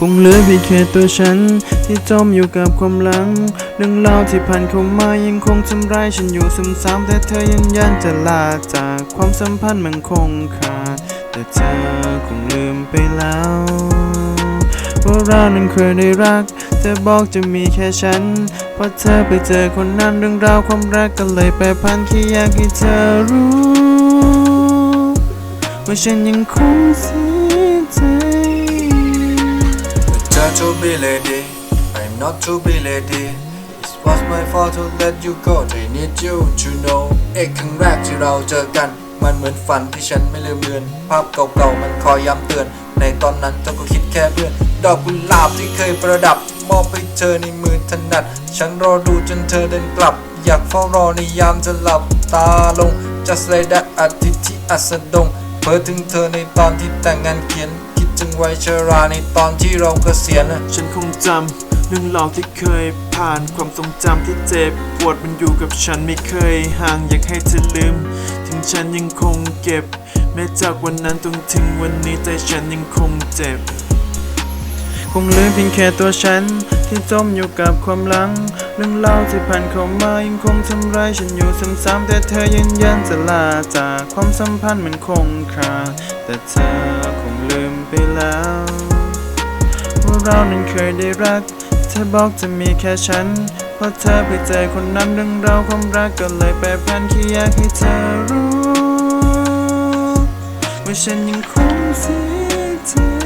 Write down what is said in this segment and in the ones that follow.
คงเหลือเพียงแค่ตัวฉัน ที่จมอยู่กับความหลัง เรื่องราวที่ผ่านเข้ามายังคงทำร้ายฉันอยู่ซ้ำๆแต่เธอยังยันจะลาจากความสัมพันธ์มันคงขาดแต่เธอคงลืมไปแล้วว่าเรานั้นเคยได้รัก เธอบอกจะมีแค่ฉันพอเธอไปเจอคนนั้นเรื่องราวความรักก็เลยแปรพันแค่อยากให้เธอรู้ว่าฉันยังคงเสียใจ Return to be lady I'm not to be lady It was my fault to let you go I need you to know เอกครั้งแรกที่เราเจอกัน มันเหมือนฝันที่ฉันไม่ลืมเลือน ภาพเก่าๆมันคอยย้ำเตือน ในตอนนั้นเธอก็คิดแค่เพื่อน ดอกกุหลาบที่เคยประดับ มอบให้เธอในมือถนัด ฉันรอดูจนเธอเดินกลับ อยากเฝ้ารอในยามจะหลับตาลง just like that อาทิตย์ที่อัสดงเพ้อถึงเธอในตอนที่แต่งงานเขียน ถึงวัยชราในตอนที่เราเกษียณน่ะฉันคงจำเรื่องราวที่เคยผ่านความทรงจำที่เจ็บปวดมันอยู่กับฉันไม่เคยห่างอยากให้เธอลืม ถึงฉันยังคงเก็บ แม้จากวันนั้นจนถึงวันนี้ใจฉันยังคงเจ็บ คงลือเพียงแค่ตัวฉันที่จมอยู่กับความหลัง เรื่องเล่าที่ผ่านเข้ามายังคงทำร้ายฉันอยู่ซ้ำๆแต่เธอยืนยันจะลาจากความสัมพันธ์มันคงขาแต่เธอคง ไปแล้ว ว่าเรานั้นเคยได้รัก เธอบอกจะมีแค่ฉันพอเธอไปเจอคนนั้นเรื่องราวความรักก็เลยแปรพันแค่อยากให้เธอรู้ ว่าฉันยังคงเสียใจไอ้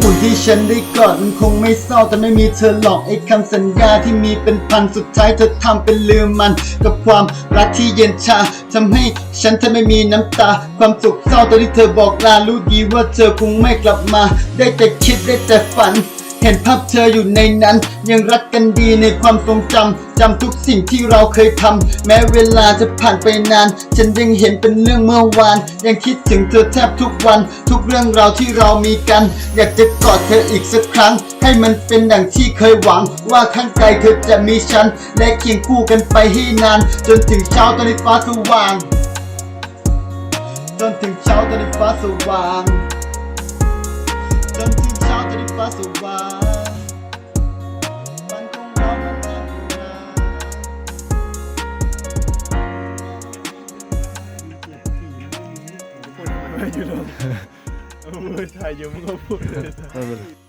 อุ่นที่ฉันได้กอดมันคงไม่เศร้าแต่ไม่มีเธอหลอกไอ้คำสัญญาที่มีเป็นพันสุดท้ายเธอทำเป็นลืมมัน กับความรักที่เย็นชาทำให้ฉันแทบไม่มีน้ำตา ความสุขเศร้าตอนที่เธอบอกลารู้ดีว่าเธอคงไม่กลับมา ได้แต่คิดได้แต่ฝัน เห็นภาพเธออยู่ในนั้น ยังรักกันดีในความทรงจำจำทุกสิ่งที่เราเคยทำแม้เวลาจะผ่านไปนาน ฉันยังเห็นเป็นเรื่องเมื่อวาน ยังคิดถึงเธอแทบทุกวัน ทุกเรื่องราวที่เรามีกัน อยากจะกอดเธออีกสักครั้ง ให้มันเป็นดังที่เคยหวัง ว่าข้างใจเธอจะมีฉัน และเคียงคู่กันไปให้นาน จนถึงเช้าตอนที่ฟ้าสว่าง จนถึงเช้าตอนที่ฟ้าสว่าง ถึงเช้าตอนที่ฟ้าสว่าง